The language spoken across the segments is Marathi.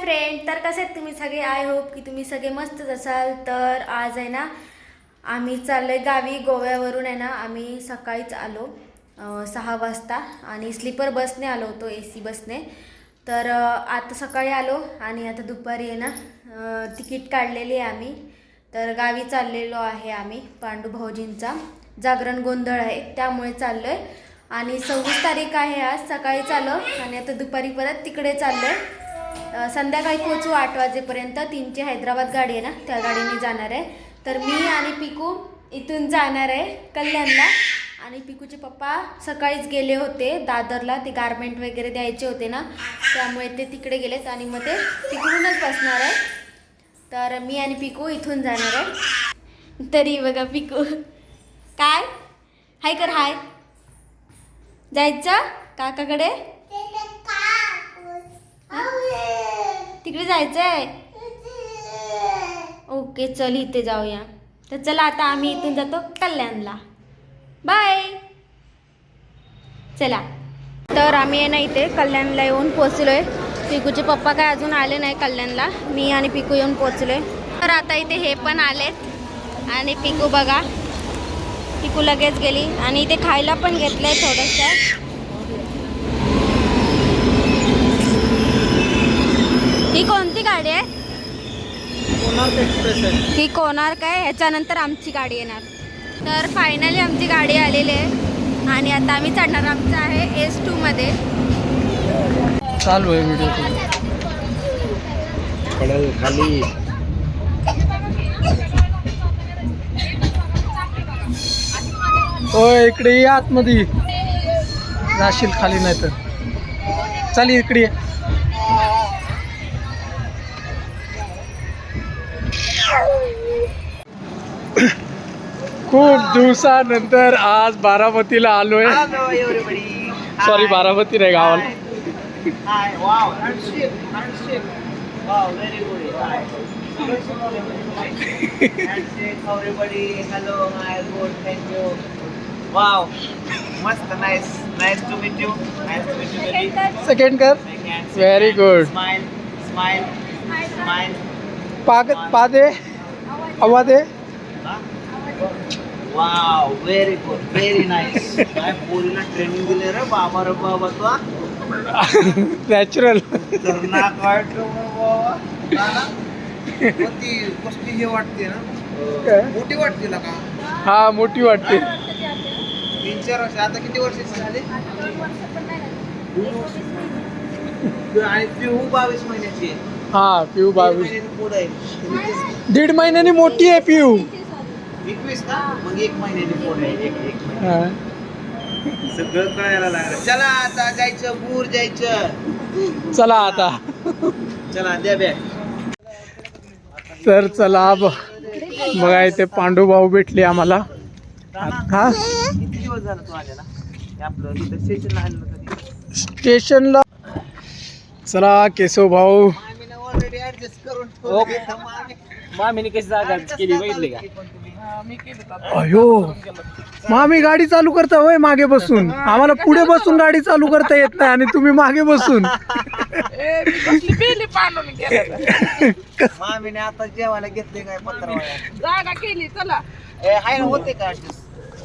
फ्रेंड तर कसे आहेत तुम्ही सगळे? आय होप की तुम्ही सगळे मस्तच असाल. तर आज आहे ना आम्ही चाललोय गावी गोव्यावरून आहे ना आम्ही सकाळीच आलो सहा वाजता. आणि स्लीपर बसने आलो होतो ए सी बसने. तर आता सकाळी आलो आणि आता दुपारी आहे ना तिकीट काढलेली आहे आम्ही. तर गावी चाललेलो आहे आम्ही पांडू भाऊजींचा. जागरण गोंधळ आहे त्यामुळे चाललो आहे आणि सव्वीस तारीख आहे आज सकाळी चाललो आणि आता दुपारी परत तिकडे चाललो आहे संध्याकाळी पोचू आठ वाजेपर्यंत. तीनची हैदराबाद गाडी आहे ना त्या गाडीने जाणार आहे. तर मी आणि पिकू इथून जाणार आहे कल्याणला. आणि पिकूचे पप्पा सकाळीच गेले होते दादरला. ते गारमेंट वगैरे द्यायचे होते ना त्यामुळे ते तिकडे गेलेत. आणि मग ते तिकडूनच बसणार आहे. तर मी आणि पिकू इथून जाणार आहे. तरी बघा पिकू. काय? हाय कर हाय. जायचं? काकाकडे? तिकडे जायचंय? ओके चल इथे जाऊया. तर चला आता आम्ही इथून जातो कल्याणला. बाय चला. तर आम्ही आहे ना इथे कल्याणला येऊन पोचलो आहे पिकूचे पप्पा काय अजून आले नाही कल्याणला. मी आणि पिकू येऊन पोचलो आहे तर आता इथे हे पण आलेत. आणि पिकू बघा. पिकू लगेच गेली. आणि इथे खायला पण घेतलं आहे थोडंसं. ही कोणती गाडी आहे? ही कोणार्क आहे? ह्याच्यानंतर आमची गाडी येणार. तर फायनली आमची गाडी आलेली आहे. आणि आता आम्ही चढणार. आमचं आहे एस टू मध्ये. चालू आहे व्हिडिओ पडेल खाली. ओ इकडे ये आतमध्ये. जाशील खाली नाही तर चाल इकडे खूप दिवसानंतर आज बारामतीला आलोय Hello everybody. Sorry Hi. Baramati नाही गावाला. Wow. Must nice. Nice to meet you. Nice to meet you. baby. Second कर Very hands. good. Smile. Smile. Smile. पाग पा दे हवा दे wow very good very nice काय पोरीला ट्रेनिंग दिले रे बाबा रे बाबा तू हा? नॅचरल खतरनाक बाबा? पण ती कसली हे वाटते ना? मोठी वाटते ना का? हा मोठी वाटते. तीन चार वर्ष. आता किती वर्षाची झाली? दोन वर्ष आणि पिहू बावीस महिन्याची आहे. हा पिऊ बावीस. महिन्याची पुढं आहे दीड महिन्यानी मोठी आहे पिऊ. एकवीस का मग एक महिन्याची पुढे आहे. एक एक महिने. हा. सगळं कळायला लागलं. चला आता जायचं बूर जायचं. चला आता. चला द्या बॅग. तर चला ब. बघा इथे पांडू भाऊ भेटले आम्हाला. हा? किती दिवस झालं तू आलेला? हे आपलं तिथं स्टेशनला आलेलं कधी? स्टेशनला चला केशव भाऊ. मामीने ऑलरेडी ऍडजस्ट करून ठेवलं. इथं मामी. मामीने कशी जागा केली बघितली का? अयो. मग आम्ही गाडी चालू करता होय मागे बसून. आम्हाला पुढे बसून गाडी चालू करता येत नाही आणि तुम्ही मागे बसून. मामीने आता जेवायला घेतले काय पत्र जागा केली चला. हाय ना होते का ऍडजस्ट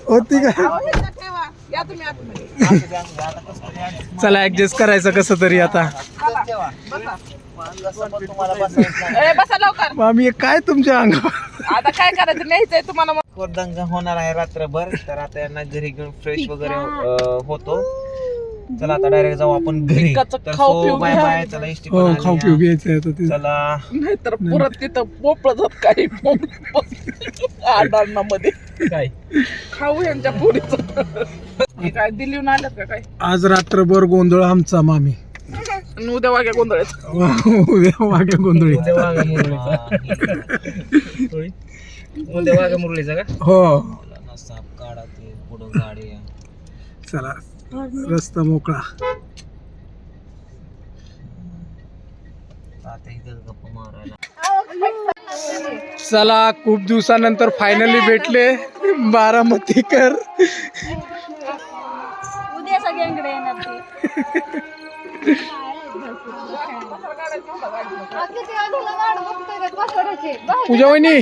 होती का? ठेवा. या तुम्ही आतमध्ये आता. कसं तरी adjust चला ऍडजस्ट करायचं कसं तरी आता. करून ठेवा. मागं समोर तुम्हाला बसायचं नाही. ए बसा लवकर. मामी काय तुमच्या अंगावर? आता काय करायचं? न्यायचंय तुम्हाला मग. कोरदंग होणार आहे रात्रभर तर आता यांना घरी घेऊन फ्रेश वगैरे अं, होतो. चला आता डायरेक्ट जाऊ आपण घरी. पिकाचं तर खाऊ पिऊ बाय घ्या. बाय चला इष्टी हो खाऊ पिऊ घ्यायचं आता ते. चला. नाहीतर परत तिथं पोपळ जात काही आडांना काय? खाऊ यांच्या पोरीचं. काय दिल्लीहून आल्यात का काय? आज रात्रभर गोंधळ आमचा मामी. आणि उद्या वाग्या गोंधळात उद्या मागे गोंधळी उद्या वाघा मुरळीचा उद्या वाघा मुरळीचा का हो साप काढा ते पुढं गाडी आहे. चला रस्ता मोकळा आता इथं गप्पा मारायला चला खूप दिवसानंतर फायनली भेटले बारामतीकर उद्या सगळ्यांकडे येणार ते पूजा वहिनी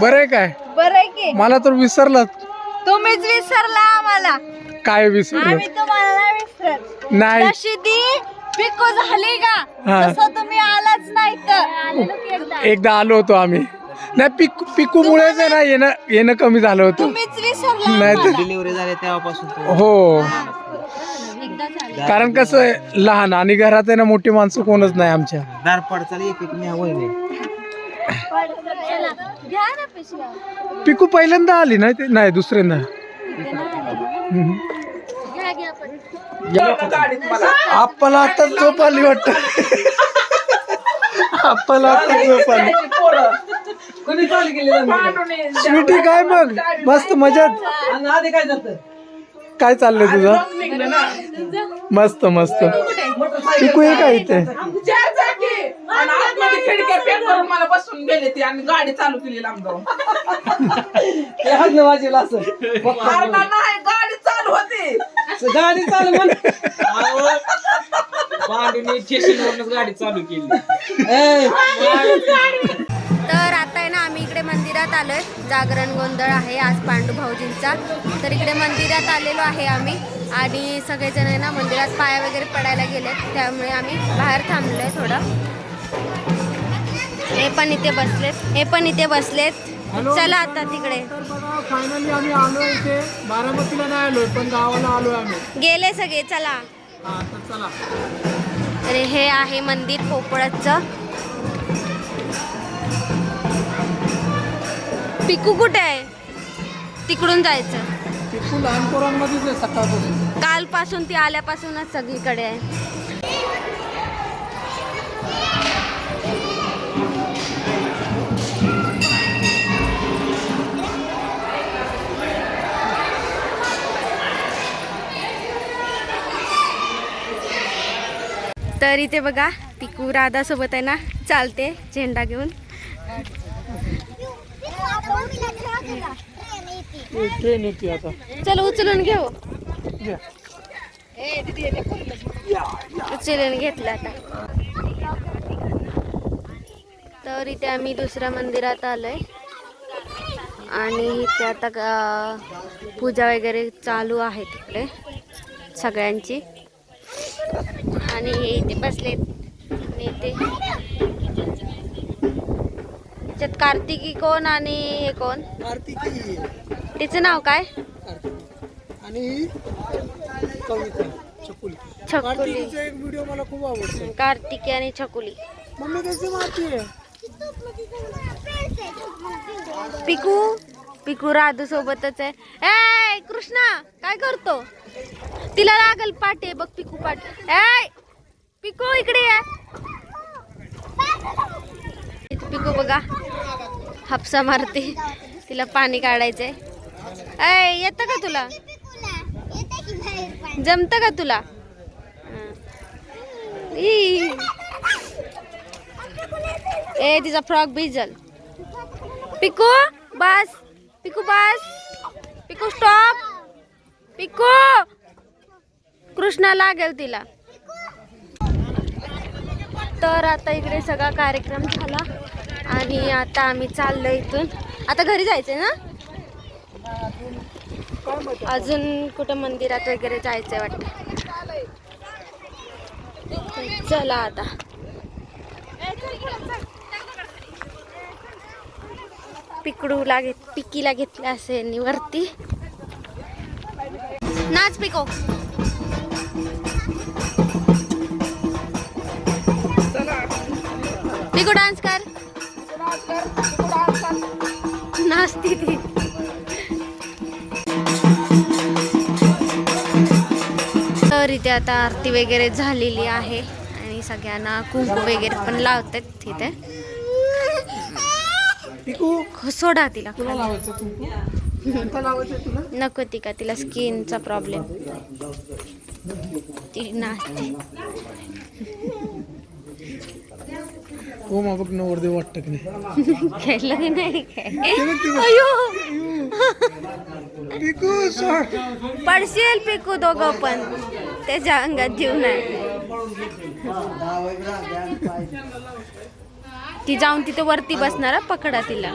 बरं आहे काय? बरं आहे की. मला तर विसरलं तुम्हीच विसरला आम्हाला. काय विसरलं? आम्ही तुम्हाला नाही विसरत. नाही. नशिदी पिको झाली का? हा. तसं तुम्ही आलाच नाही तर. एकदा आलो होतो आम्ही. नाही पिकू पिकूमुळेच आहे ना येणं येणं कमी झालं होतं. तुम्हीच विसरला नाही तर डिलिव्हरी झाली तेव्हापासून तो हो. कारण कसं आहे लहान आणि घरात आहे ना मोठी माणसं कोणच नाही आमच्या. दार पडचाल एक एक न्या वहिनी घ्या ना पिशव्या. पिकू पहिल्यांदा आली नाही ते नाही दुसऱ्यांदा. हम्म. आपल्याला आता झोप आली वाटत. आपल्याला आता झोप आली. स्वीटी काय मग? मस्त मजात. काय चाललंय तुझं? मस्त मस्त. पिकू ये काय इथे? मला बसून गेले ते आणि गाडी चालू केली लांब जाऊन अरे ना, नाही गाडी चालू होती. गाडी चालू म्हण. पांडूने स्टेशनवरूनच गाडी चालू केली. तर आता मंदिरात आलोय. जागरण गोंधळ आहे आज पांडू भाऊजींचा. तर इकडे मंदिरात आलेलो आहे आम्ही. आणि सगळेजण आहे ना मंदिरात पाया वगैरे पडायला गेलेत. त्यामुळे आम्ही बाहेर थांबलोय थोडं. हे पण इथे बसलेत. हे पण इथे बसलेत. चला आता तिकडे. फायनली आम्ही आलो इथे. बारामतीला नाही आलोय पण गावाला आलोय आम्ही. गेले सगळे चला. हा तर हे आहे मंदिर पोपळाचं पिकू कुठे आहे? तिकडून जायचं. पिकू लहान पोरांमध्येच आहे सकाळपासून. कालपासून ती आल्यापासूनच सगळीकडे आहे. तर इथे बघा पिकू राधा सोबत आहे ना चालते झेंडा घेऊन. ट्रेन येते आता चल उचलून घेऊ. उचलून घेतलं आता. तर इथे आम्ही दुसऱ्या मंदिरात आलोय. आणि इथे आता पूजा वगैरे चालू आहे तिकडे सगळ्यांची. आणि हे इथे बसलेत. आणि इथे त्याच्यात कार्तिकी कोण आणि हे कोण? कार्तिकी. तिचं नाव काय? आणि कविता छकुली. छकुली. कार्तिकीचा एक व्हिडिओ मला खूप आवडतो. कार्तिकी आणि छकुली. मम्मी कशी मारतीये पिकू? पिकू राधू सोबतच आहे. ए कृष्णा काय करतो? तिला लागल पाटे बघ पिकू पाट ए पिकू इकडे ये. पिकू बघा. हापसा मारते. तिला पाणी काढायचंय. ए येतं का तुला? जमतं का तुला? ई. ए तिचा फ्रॉक भिजल. पिकू बस. पिकू बस. पिकू स्टॉप. पिकू. कृष्णा लागेल तिला. तर आता इकडे सगळा कार्यक्रम झाला. आणि आता आम्ही चाललो इथून. आता घरी जायचंय ना? अजून कुठं मंदिरात वगैरे जायचंय वाटतं? चला आता. पिकडूला घेत पिकीला घेतलं असेल वरती. नाच पिको. पिको डान्स कर. नाचती ती. तर इथे आता आरती वगैरे झालेली आहे आणि सगळ्यांना कुंकू वगैरे पण लावतात तिथे. सोडा तिला. नको ती. का तिला? स्किनचा प्रॉब्लेम ती नाचते मा बघ नवरदे वाटतं की नाही? खेळलं की नाही पिकू पडशील पिकू दोघं पण. त्याच्या अंगात जीव नाही. ती जाऊन तिथे वरती बसणार पकडा तिला.